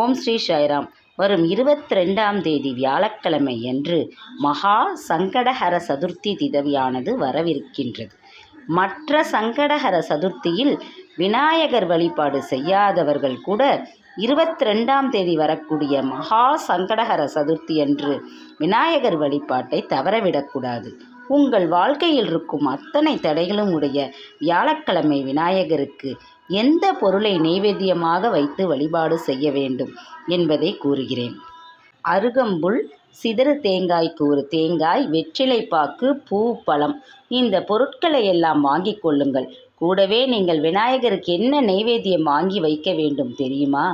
ஓம் ஸ்ரீ சாய்ராம். வரும் இருபத்தி ரெண்டாம் தேதி வியாழக்கிழமை அன்று மகா சங்கடஹர சதுர்த்தி திதவியானது வரவிருக்கின்றது. மற்ற சங்கடஹர சதுர்த்தியில் விநாயகர் வழிபாடு செய்யாதவர்கள் கூட இருபத்தி ரெண்டாம் தேதி வரக்கூடிய மகா சங்கடஹர சதுர்த்தி அன்று விநாயகர் வழிபாட்டை தவறவிடக்கூடாது உங்கள் வாழ்க்கையில் இருக்கும் அத்தனை தடைகளும் உடைய வியாழக்கிழமை விநாயகருக்கு எந்த பொருளை நெய்வேத்தியமாக வைத்து வழிபாடு செய்ய வேண்டும் என்பதை கூறுகிறேன். அருகம்புல் சிதறு தேங்காய்க்கு ஒரு தேங்காய் வெற்றிலைப்பாக்கு பூ பழம் இந்த பொருட்களை எல்லாம் வாங்கி கொள்ளுங்கள். கூடவே நீங்கள் விநாயகருக்கு என்ன நெய்வேத்தியம் வாங்கி வைக்க வேண்டும் தெரியுமா?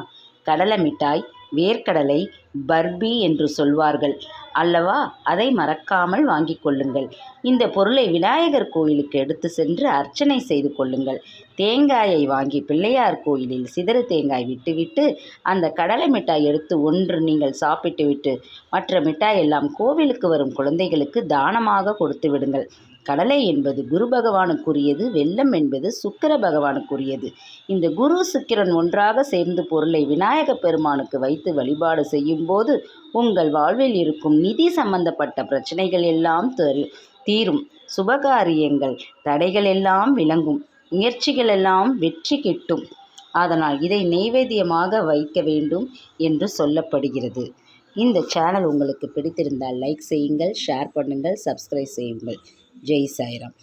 கடலை மிட்டாய் வேர்க்கடலை பர்பி என்று சொல்வார்கள். அல்லவா? அதை மறக்காமல் வாங்கி கொள்ளுங்கள். இந்த பொருளை விநாயகர் கோயிலுக்கு எடுத்து சென்று அர்ச்சனை செய்து கொள்ளுங்கள். தேங்காயை வாங்கி பிள்ளையார் கோயிலில் சிதறு தேங்காய் விட்டுவிட்டு அந்த கடலை மிட்டாய் எடுத்து ஒன்று நீங்கள் சாப்பிட்டுவிட்டு மற்ற மிட்டாய் எல்லாம் கோவிலுக்கு வரும் குழந்தைகளுக்கு தானமாக கொடுத்து விடுங்கள். கடலை என்பது குரு பகவானுக்குரியது வெள்ளம் என்பது சுக்கிர பகவானுக்குரியது. இந்த குரு சுக்கிரன் ஒன்றாக சேர்ந்து பொருளை விநாயக பெருமானுக்கு வைத்து வழிபாடு செய்யும்போது உங்கள் வாழ்வில் இருக்கும் நிதி சம்பந்தப்பட்ட பிரச்சனைகள் எல்லாம் தரு தீரும். சுபகாரியங்கள் தடைகள் எல்லாம் விளங்கும். முயற்சிகள் எல்லாம் வெற்றி கிட்டும். அதனால் இதை நெய்வேத்தியமாக வைக்க வேண்டும் என்று சொல்லப்படுகிறது. இந்த சேனல் உங்களுக்கு பிடித்திருந்தால் லைக் செய்யுங்கள் ஷேர் பண்ணுங்கள் சப்ஸ்கிரைப் செய்யுங்கள். ஜெய் சாய்ராம்